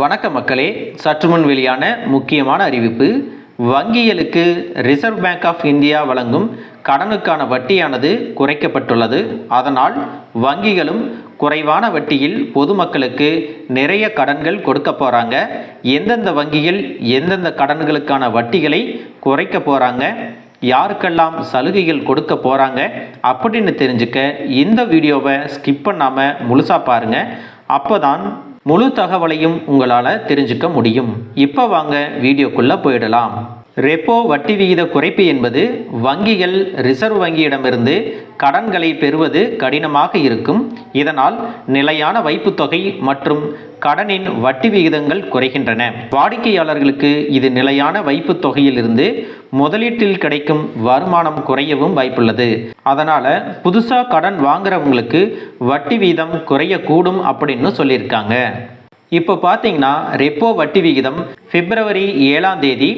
வணக்க மக்களே சற்று முன் வெளியான முக்கியமான அறிவிப்பு. வங்கிகளுக்கு ரிசர்வ் பேங்க் ஆஃப் இந்தியா வழங்கும் கடனுக்கான வட்டியானது குறைக்கப்பட்டுள்ளது. அதனால் வங்கிகளும் குறைவான வட்டியில் பொதுமக்களுக்கு நிறைய கடன்கள் கொடுக்க போகிறாங்க எந்தெந்த வங்கிகள் எந்தெந்த கடன்களுக்கான வட்டிகளை குறைக்க போகிறாங்க யாருக்கெல்லாம் சலுகைகள் கொடுக்க போகிறாங்க அப்படின்னு தெரிஞ்சுக்க இந்த வீடியோவை ஸ்கிப் பண்ணாமல் முழுசாக பாருங்கள் அப்போ தான் முழு தகவலையும் உங்களால் தெரிஞ்சுக்க முடியும். இப்போ வாங்க வீடியோக்குள்ளே போயிடலாம். ரெப்போ வட்டி விகித குறைப்பு என்பது வங்கிகள் ரிசர்வ் வங்கியிடமிருந்து கடன்களை பெறுவது கடினமாக இருக்கும். இதனால் நிலையான வைப்புத் தொகை மற்றும் கடனின் வட்டி விகிதங்கள் குறைகின்றன. வாடிக்கையாளர்களுக்கு இது நிலையான வைப்புத் தொகையிலிருந்து முதலீட்டில் கிடைக்கும் வருமானம் குறையவும் வாய்ப்புள்ளது. அதனால் புதுசாக கடன் வாங்குறவங்களுக்கு வட்டி வீதம் குறையக்கூடும் அப்படின்னு சொல்லியிருக்காங்க. இப்போ பார்த்தீங்கன்னா ரெப்போ வட்டி விகிதம் பிப்ரவரி ஏழாம் தேதி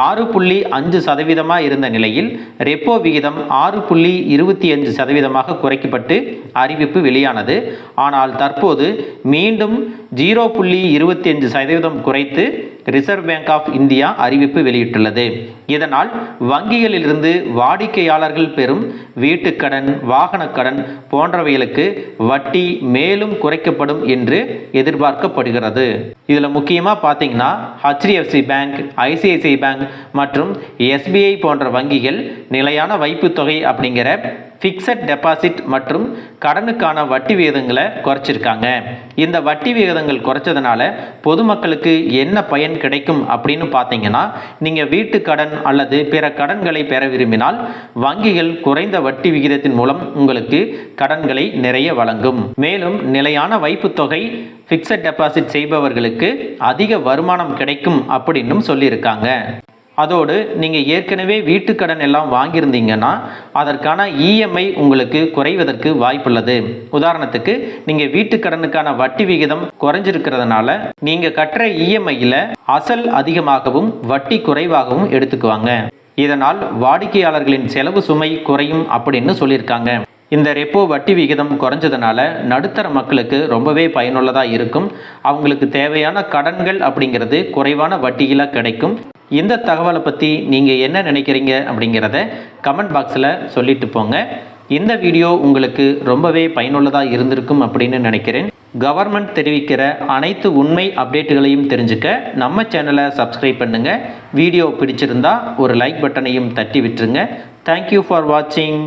ஆறு புள்ளி அஞ்சு சதவீதமாக இருந்த நிலையில் ரெப்போ விகிதம் ஆறு புள்ளி இருபத்தி அஞ்சு சதவீதமாக குறைக்கப்பட்டு அறிவிப்பு வெளியானது. ஆனால் தற்போது மீண்டும் ஜீரோ புள்ளி இருபத்தி அஞ்சு சதவீதம் குறைத்து ரிசர்வ் பேங்க் ஆஃப் இந்தியா அறிவிப்பு வெளியிட்டுள்ளது. இதனால் வங்கிகளிலிருந்து வாடிக்கையாளர்கள் பெறும் வீட்டுக்கடன் வாகனக்கடன் போன்றவைகளுக்கு வட்டி மேலும் குறைக்கப்படும் என்று எதிர்பார்க்கப்படுகிறது. இதில் முக்கியமாக பார்த்தீங்கன்னா ஹெச்டிஎஃப்சி பேங்க் ஐசிஐசிஐ பேங்க் மற்றும் எஸ்பிஐ போன்ற வங்கிகள் நிலையான வைப்புத் தொகை அப்படிங்கிற ஃபிக்ஸட் டெபாசிட் மற்றும் கடனுக்கான வட்டி விகிதங்களை குறைச்சிருக்காங்க. இந்த வட்டி விகிதங்கள் குறைச்சதுனால பொதுமக்களுக்கு என்ன பயன் கிடைக்கும் அப்படின்னு பார்த்தீங்கன்னா நீங்கள் வீட்டு கடன் அல்லது பிற கடன்களை பெற விரும்பினால் வங்கிகள் குறைந்த வட்டி விகிதத்தின் மூலம் உங்களுக்கு கடன்களை நிறைய வழங்கும். மேலும் நிலையான வைப்பு தொகை ஃபிக்ஸட் டெபாசிட் செய்பவர்களுக்கு அதிக வருமானம் கிடைக்கும் அப்படின்னும் சொல்லியிருக்காங்க. அதோடு நீங்கள் ஏற்கனவே வீட்டுக்கடன் எல்லாம் வாங்கியிருந்தீங்கன்னா அதற்கான இஎம்ஐ உங்களுக்கு குறைவதற்கு வாய்ப்புள்ளது. உதாரணத்துக்கு நீங்கள் வீட்டுக்கடனுக்கான வட்டி விகிதம் குறைஞ்சிருக்கிறதுனால நீங்கள் கட்டுற இஎம்ஐயில் அசல் அதிகமாகவும் வட்டி குறைவாகவும் எடுத்துக்குவாங்க. இதனால் வாடிக்கையாளர்களின் செலவு சுமை குறையும் அப்படின்னு சொல்லியிருக்காங்க. இந்த ரெப்போ வட்டி விகிதம் குறைஞ்சதுனால நடுத்தர மக்களுக்கு ரொம்பவே பயனுள்ளதாக இருக்கும். அவங்களுக்கு தேவையான கடன்கள் அப்படிங்கிறது குறைவான வட்டியில் கிடைக்கும். இந்த தகவலை பற்றி நீங்கள் என்ன நினைக்கிறீங்க அப்படிங்கிறத கமெண்ட் பாக்ஸில் சொல்லிட்டு போங்க. இந்த வீடியோ உங்களுக்கு ரொம்பவே பயனுள்ளதாக இருந்திருக்கும் அப்படின்னு நினைக்கிறேன். கவர்மெண்ட் தெரிவிக்கிற அனைத்து உண்மை அப்டேட்டுகளையும் தெரிஞ்சுக்க நம்ம சேனலை சப்ஸ்கிரைப் பண்ணுங்கள் வீடியோ பிடிச்சிருந்தா ஒரு லைக் பட்டனையும் தட்டி விட்டுருங்க. தேங்க்யூ ஃபார் வாட்சிங்